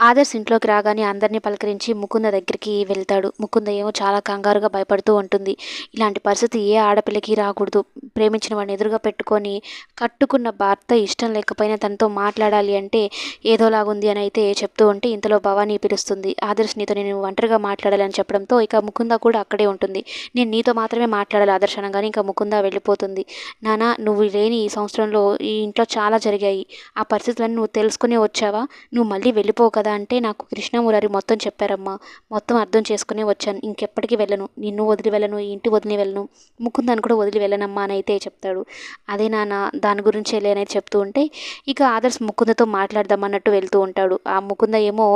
ఆదర్శ్ ఇంట్లోకి రాగానే అందరినీ పలకరించి ముకుంద దగ్గరికి వెళ్తాడు. ముకుంద ఏమో చాలా కంగారుగా భయపడుతూ ఉంటుంది. ఇలాంటి పరిస్థితి ఏ ఆడపిల్లకి రాకూడదు. ప్రేమించిన వాడిని ఎదురుగా పెట్టుకొని కట్టుకున్న భర్త ఇష్టం లేకపోయినా తనతో మాట్లాడాలి అంటే ఏదోలాగుంది అని అయితే చెప్తూ ఉంటే ఇంతలో భవానీ పిలుస్తుంది. ఆదర్శ్ నీతో నేను ఒంటరిగా మాట్లాడాలని చెప్పడంతో ఇక ముకుంద కూడా అక్కడే ఉంటుంది. నేను నీతో మాత్రమే మాట్లాడాలి ఆదర్శ్ అనగానే ఇంకా ముకుంద వెళ్ళిపోతుంది. నానా నువ్వు లేని ఈ సంవత్సరంలో ఈ ఇంట్లో చాలా జరిగాయి. ఆ పరిస్థితులన్నీ నువ్వు తెలుసుకునే వచ్చావా? నువ్వు మళ్ళీ వెళ్ళిపోవు కదా అంటే నాకు కృష్ణమురారి మొత్తం చెప్పారమ్మా. మొత్తం అర్థం చేసుకునే వచ్చాను. ఇంకెప్పటికీ వెళ్ళను. నిన్ను వదిలి వెళ్ళను. ఈ ఇంటి వదిలి వెళ్ళను. ముకుందాన్ని కూడా వదిలి వెళ్ళనమ్మా అని అయితే చెప్తాడు. అదే నాన్న దాని గురించి అనేది చెప్తూ ఉంటే ఇక ఆదర్శ్ ముకుందతో మాట్లాడదామన్నట్టు వెళ్తూ ఉంటాడు. ఆ ముకుంద ఏమో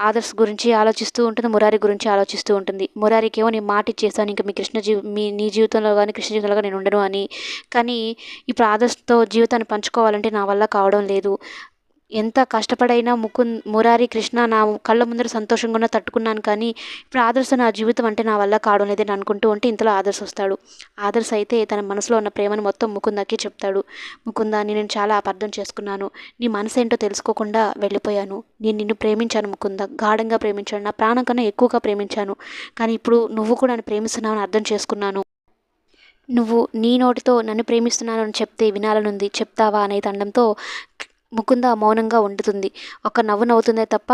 ఆదర్శ్ గురించి ఆలోచిస్తూ ఉంటుంది మురారి గురించి ఆలోచిస్తూ ఉంటుంది. మురారికి ఏమో నేను మాట ఇచ్చేస్తాను ఇంకా మీ కృష్ణ జీవి మీ నీ జీవితంలో కానీ కృష్ణ జీవితంలో కానీ నేను ఉండను అని. కానీ ఇప్పుడు ఆదర్శతో జీవితాన్ని పంచుకోవాలంటే నా వల్ల కావడం లేదు. ఎంత కష్టపడైనా ముకుంద్ మురారి కృష్ణ నా కళ్ళ ముందర సంతోషంగా ఉన్న తట్టుకున్నాను కానీ ఇప్పుడు ఆదర్శ నా జీవితం అంటే నా వల్ల కావడం లేదని అనుకుంటూ ఉంటే ఇంతలో ఆదర్శ వస్తాడు. ఆదర్శ అయితే తన మనసులో ఉన్న ప్రేమను మొత్తం ముకుందకి చెప్తాడు. ముకుందాన్ని నేను చాలా అపార్థం చేసుకున్నాను. నీ మనసు ఏంటో తెలుసుకోకుండా వెళ్ళిపోయాను. నేను నిన్ను ప్రేమించాను ముకుంద. గాఢంగా ప్రేమించాను. నా ప్రాణం కన్నా ఎక్కువగా ప్రేమించాను. కానీ ఇప్పుడు నువ్వు కూడా నన్ను ప్రేమిస్తున్నావు అర్థం చేసుకున్నాను. నువ్వు నీ నోటితో నన్ను ప్రేమిస్తున్నాను అని చెప్తే వినాలనుంది. చెప్తావా అనేది అనడంతో ముకుంద మౌనంగా ఉండుతుంది. ఒక నవ్వు నవ్వుతుందే తప్ప